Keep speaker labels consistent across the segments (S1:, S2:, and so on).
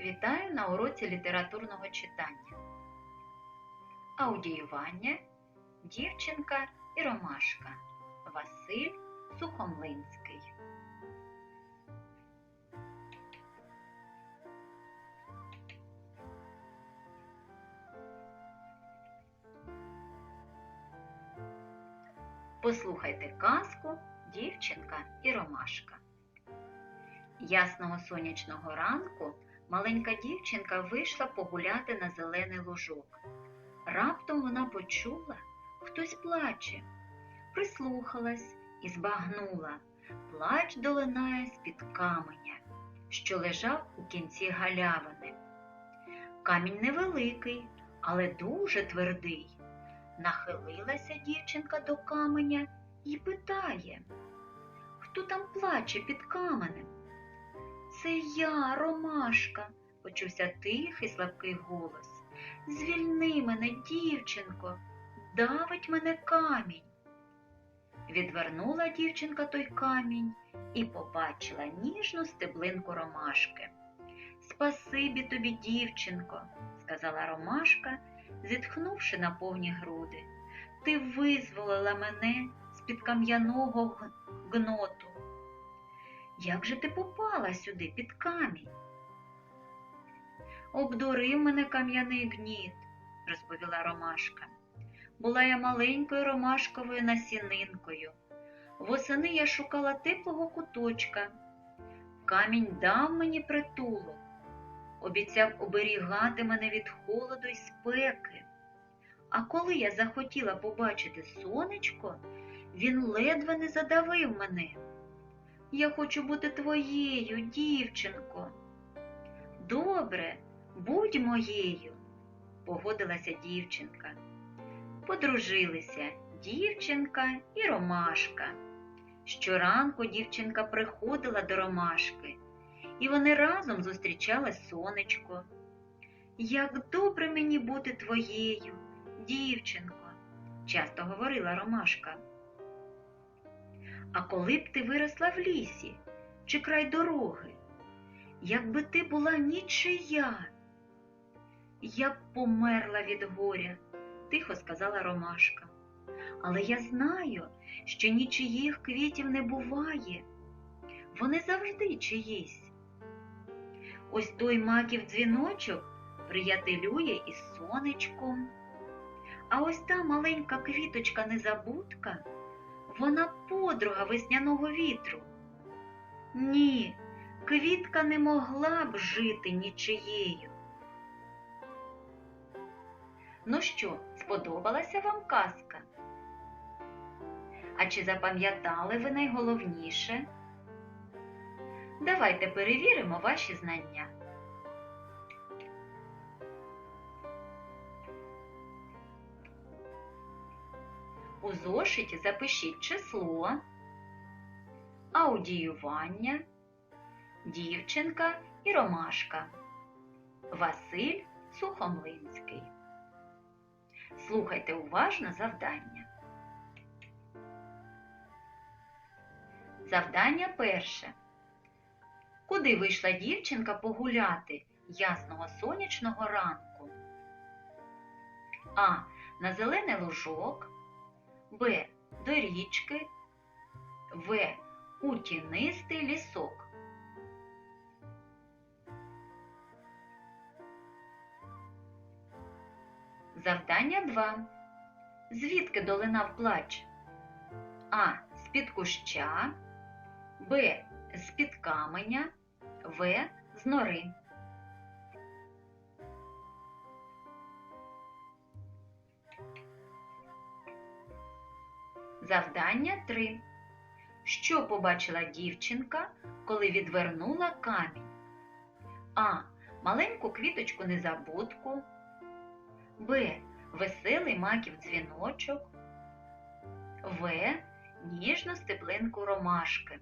S1: Вітаю на уроці літературного читання. Аудіювання Дівчинка і Ромашка Василь Сухомлинський. Послухайте казку Дівчинка і Ромашка. Ясного сонячного ранку маленька дівчинка вийшла погуляти на зелений лужок. Раптом вона почула, хтось плаче, прислухалась і збагнула. Плач долинає з-під каменя, що лежав у кінці галявини. Камінь невеликий, але дуже твердий. Нахилилася дівчинка до каменя і питає, хто там плаче під каменем? Це я, Ромашка, почувся тихий слабкий голос. Звільни мене, дівчинко, давить мене камінь. Відвернула дівчинка той камінь і побачила ніжну стеблинку ромашки. Спасибі тобі, дівчинко, сказала Ромашка, зітхнувши на повні груди. Ти визволила мене з-під кам'яного гноту. Як же ти попала сюди під камінь? Обдурив мене кам'яний гніт, розповіла Ромашка. Була я маленькою ромашковою насінинкою. Восени я шукала теплого куточка. Камінь дав мені притулок, обіцяв оберігати мене від холоду й спеки. А коли я захотіла побачити сонечко, він ледве не задавив мене. Я хочу бути твоєю, дівчинко. Добре, будь моєю, погодилася дівчинка. Подружилися дівчинка і ромашка. Щоранку дівчинка приходила до ромашки, і вони разом зустрічали сонечко. Як добре мені бути твоєю, дівчинко, часто говорила ромашка. А коли б ти виросла в лісі чи край дороги, якби ти була нічия, я б померла від горя, тихо сказала Ромашка. Але я знаю, що нічиїх квітів не буває. Вони завжди чиїсь. Ось той маків дзвіночок приятелює із сонечком. А ось та маленька квіточка незабудка вона подруга весняного вітру. Ні, квітка не могла б жити нічиєю. Ну що, сподобалася вам казка? А чи запам'ятали ви найголовніше? Давайте перевіримо ваші знання. У зошиті запишіть число, аудіювання, дівчинка і ромашка. Василь Сухомлинський. Слухайте уважно завдання. Завдання перше. Куди вийшла дівчинка погуляти ясного сонячного ранку? А. На зелений лужок. Б. До річки. В. У тінистий лісок. Завдання 2. Звідки долинав плач? А. З-під куща. Б. З-під каменя. В. З нори. Завдання 3. Що побачила дівчинка, коли відвернула камінь? А. Маленьку квіточку незабудку. Б. Веселий маків дзвіночок. В. Ніжну стеблинку ромашки.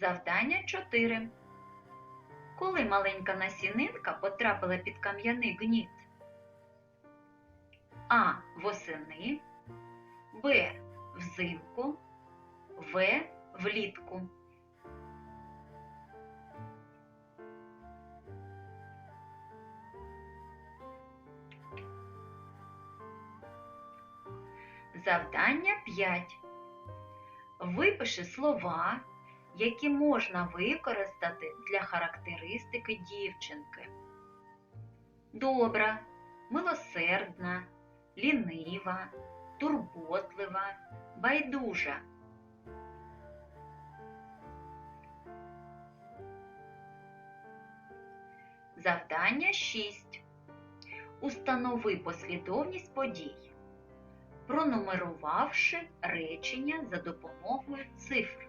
S1: Завдання 4. Коли маленька насінинка потрапила під кам'яний гніт? А. Восени, Б. Взимку, В. влітку. Завдання 5. Випиши слова, які можна використати для характеристики дівчинки. Добра, милосердна, лінива, турботлива, байдужа. Завдання 6. Установи послідовність подій, пронумерувавши речення за допомогою цифр.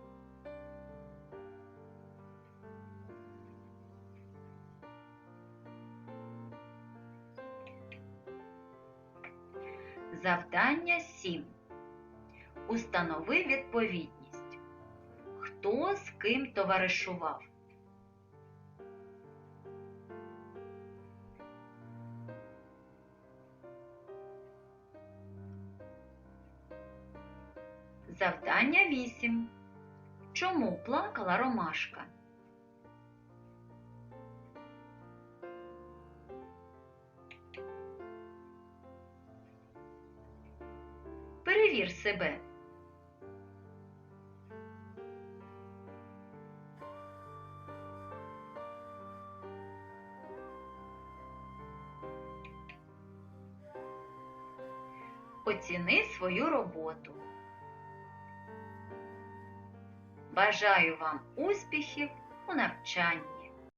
S1: Завдання 7. Установи відповідність. Хто з ким товаришував? Завдання 8. Чому плакала ромашка? Перевір себе. Оціни свою роботу. Бажаю вам успіхів у навчанні.